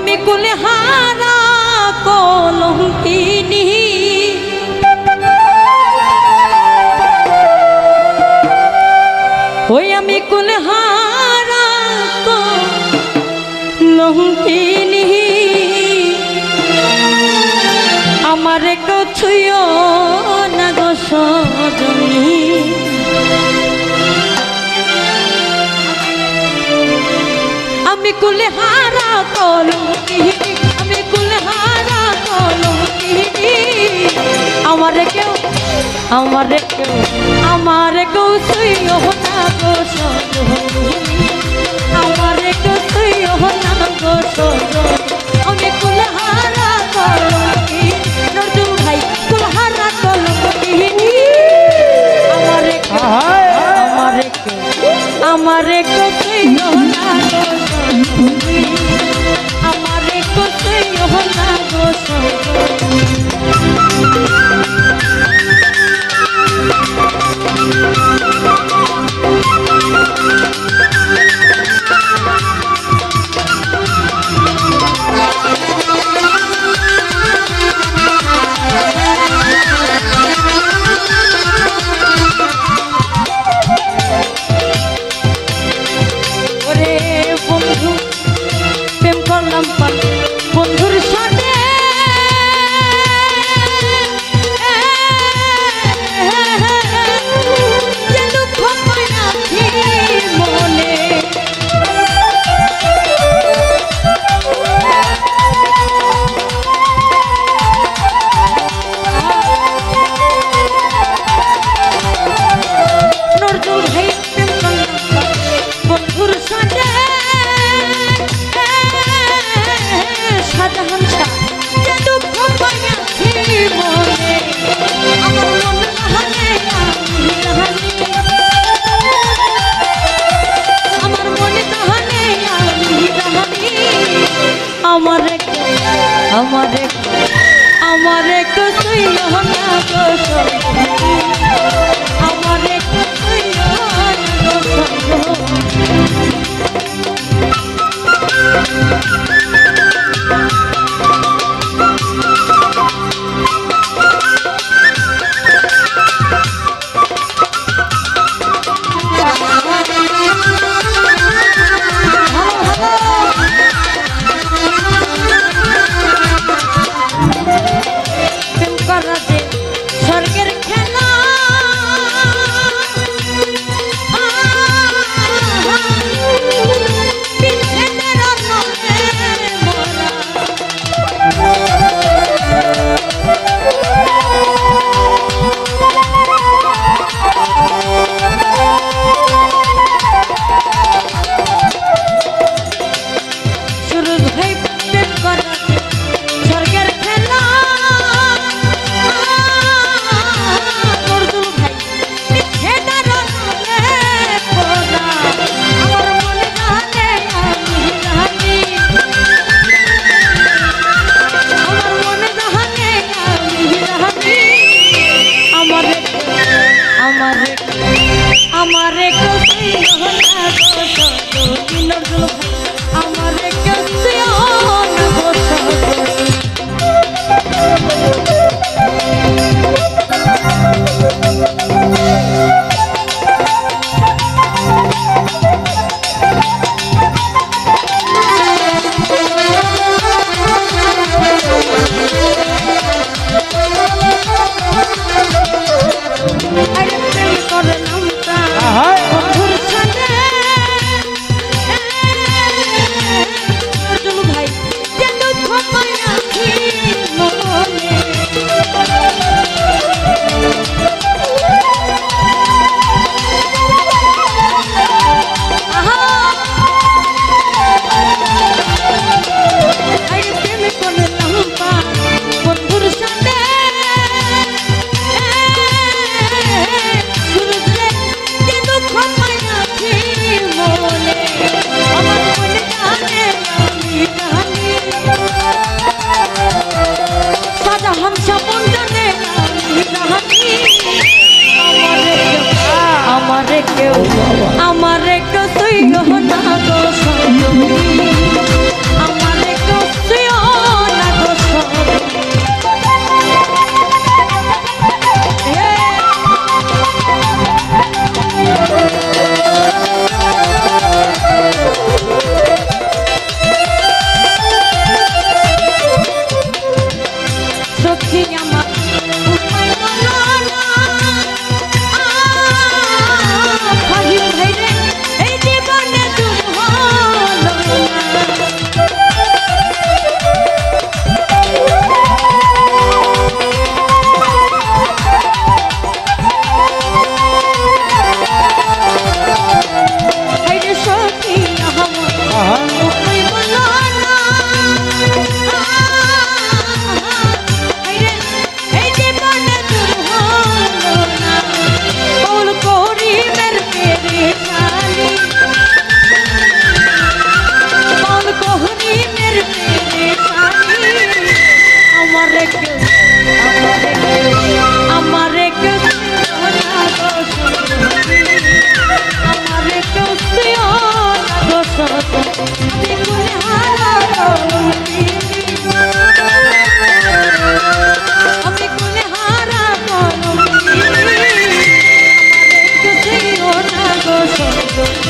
আমি কুলে হারা কলঙ্কিনী। ওই আমি কুলে হারা কলঙ্কিনী। আমার কছুয় আমি কুলে হারা কলঙ্কিনী আমি কুলে হারা কলঙ্কিনী আমার কেউ আমার কেউ আমার কেউ তুই না গো আমার কেউ তুই না গো আমি কুলে হারা কলঙ্কিনী নজরুল ভাই কুলে হারা কলঙ্কিনী আমার কেউ আমার কেউ আমার কোথায় না আমার আমার কিছুই না গো আমারে আমারে কফি কেউ আমার আমার একটু ছিল না গো সঙ্গী